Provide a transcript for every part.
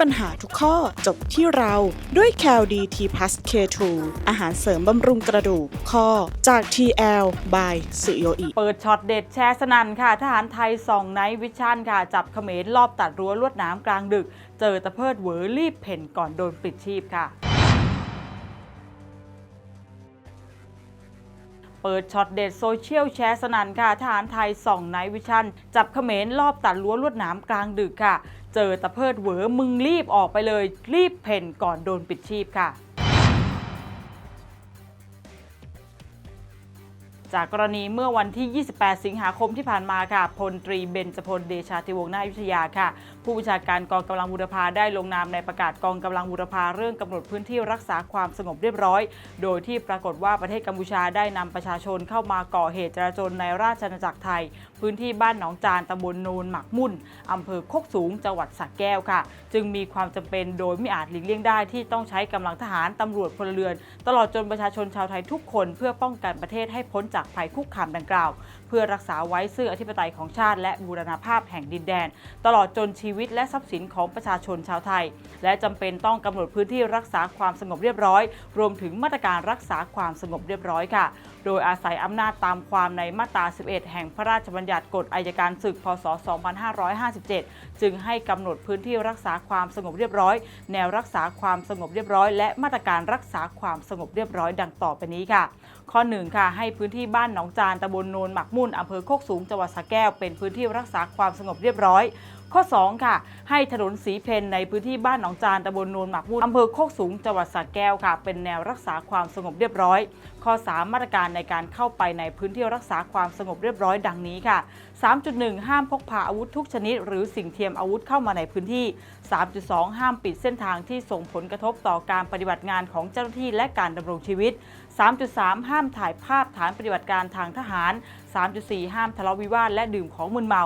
ปัญหาทุกข้อจบที่เราด้วย c a l d t plus K2 อาหารเสริมบำรุงกระดูกข้อจาก TL by สุโยอิเปิดช็อตเด็ดแชร์สนันค่ะ ทหารไทยส่องไนท์วิชั่นค่ะ จับเขมรรอบตัดรั้วลวดน้ำกลางดึก เจอตะเพิดเหวอรีบเพ่นก่อนโดนปิดชีพค่ะ เปิดช็อตเด็ดโซเชียลแชร์สนันค่ะทหารไทยส่องไนท์วิชั่น จับเขมรรอบตัดรั้วลวดหนามกลางดึกค่ะ เจอตะเพิดเหวอมึงรีบออกไปเลย รีบเพ่นก่อนโดนปิดชีพค่ะ จากกรณีเมื่อวันที่ 28 สิงหาคมที่ผ่านมาค่ะพลตรีเบญจพลเดชาธิวงศ์นายุทธยาค่ะ ผู้บัญชาการกองกำลังบูรพาได้ลงนามในประกาศกองกำลังบูรพาเรื่องกำหนดพื้นที่รักษาความสงบเรียบร้อย โดยที่ปรากฏว่าประเทศกัมพูชาได้นำประชาชนเข้ามาก่อเหตุจราจนในราชอาณาจักรไทย พื้นที่บ้านหนองจานตำบลโนนหมักมุ่นอำเภอโคกสูงจังหวัดสระแก้วค่ะ จึงมีความจำเป็นโดยไม่อาจหลีกเลี่ยงได้ที่ต้องใช้กำลังทหารตำรวจพลเรือน ตลอดจนประชาชนชาวไทยทุกคนเพื่อป้องกันประเทศให้พ้นจากภัยคุกคามดังกล่าว เพื่อรักษาไว้ซึ่งอธิปไตยของชาติ และบูรณภาพแห่งดินแดน ตลอดจนชีวิตและทรัพย์สินของประชาชนชาวไทย และจำเป็นต้องกำหนดพื้นที่รักษาความสงบเรียบร้อย รวมถึงมาตรการรักษาความสงบเรียบร้อยค่ะ โดยอาศัยอำนาจตามความในมาตรา 11 แห่งพระราชบัญญัติกฎอัยการศึกพศ 2557 จึงให้กำหนดพื้นที่รักษาความสงบเรียบร้อย แนวรักษาความสงบเรียบร้อย และมาตรการรักษาความสงบเรียบร้อยดังต่อไปนี้ค่ะ ข้อ1ค่ะให้พื้นที่บ้านหนองจานตำบลโนนหมักมุ่นอำเภอโคกสูงจังหวัดสระแก้วเป็นพื้นที่รักษาความสงบเรียบร้อย ข้อ 2 ค่ะ ให้ถนนสีเพนในพื้นที่บ้านหนองจานตำบลโนนหมักมุ่นอำเภอโคกสูงจังหวัดสระแก้วค่ะ เป็นแนวรักษาความสงบเรียบร้อย ข้อ 3 มาตรการในการเข้าไปในพื้นที่รักษาความสงบเรียบร้อยดังนี้ค่ะ 3.1 ห้ามพกพาอาวุธทุกชนิด หรือสิ่งเทียมอาวุธเข้ามาในพื้นที่ 3.2 ห้ามปิดเส้นทางที่ส่งผลกระทบต่อการปฏิบัติงานของเจ้าหน้าที่และการดำรงชีวิต 3.3 ห้ามถ่ายภาพฐานปฏิบัติการทางทหาร 3.4 ห้ามทะเลาะวิวาทและดื่มของมึนเมา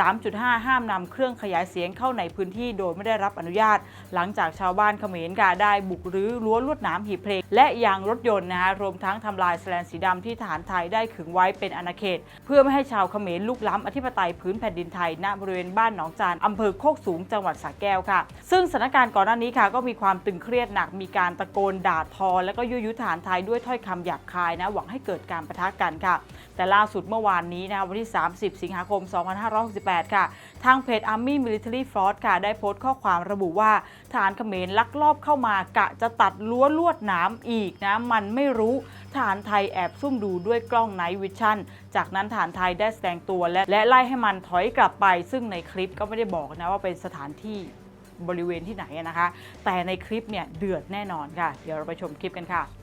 3.5 ห้ามนำเครื่องขยายเสียงเข้าในพื้นที่โดยไม่ได้รับอนุญาต หลังจากชาวบ้านเขมรกาได้บุกรื้อรั้วลวดหนามหีบเพลง และยางรถยนต์นะคะรวมทั้งทำลายแสลนสีดำที่ทหารไทยได้ขึงไว้เป็นอาณาเขต เพื่อไม่ให้ชาวเขมรลุกล้ำอธิปไตยพื้นแผ่นดินไทยณบริเวณบ้านหนองจานอำเภอโคกสูงจังหวัดสระแก้วค่ะ ซึ่งสถานการณ์ก่อนหน้านี้ค่ะก็มีความตึงเครียดหนักมีการตะโกนด่าทอ และก็ยุยยุทหารไทยด้วยถ้อยคำหยาบคายนะหวังให้เกิดการประทะกันค่ะ แต่ล่าสุดเมื่อวานนี้นะคะวันที่ 30 สิงหาคม 2568 ค่ะ ทางเพจ Army Military Force ค่ะ ได้โพสต์ข้อความระบุว่าทหารเขมรลักลอบเข้ามากะจะตัดรั้วลวดหนามอีกนะ มันไม่รู้ทหารไทยแอบซุ่มดูด้วยกล้องไนท์วิชั่นจากนั้นทหารไทยได้แสดงตัวและและไล่ให้มันถอยกลับไป ซึ่งในคลิปก็ไม่ได้บอกนะว่าเป็นสถานที่บริเวณที่ไหนนะคะ แต่ในคลิปเนี่ยเดือดแน่นอนค่ะ เดี๋ยวเราไปชมคลิปกันค่ะ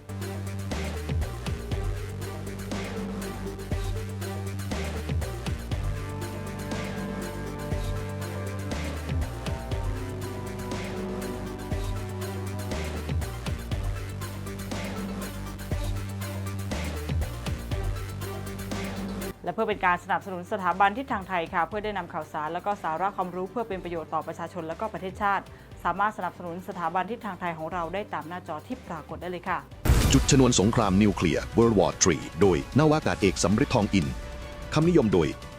และเพื่อเป็นการสนับสนุนสถาบันทิศทางไทยค่ะ เพื่อได้นำข่าวสาร และก็สาระความรู้เพื่อเป็นประโยชน์ต่อประชาชนและก็ประเทศชาติ สามารถสนับสนุนสถาบันทิศทางไทยของเราได้ตามหน้าจอที่ปรากฏได้เลยค่ะ จุดชนวนสงครามนิวเคลียร์ World War 3โดยนาวากาศเอกสำริดทองอินคำนิยมโดย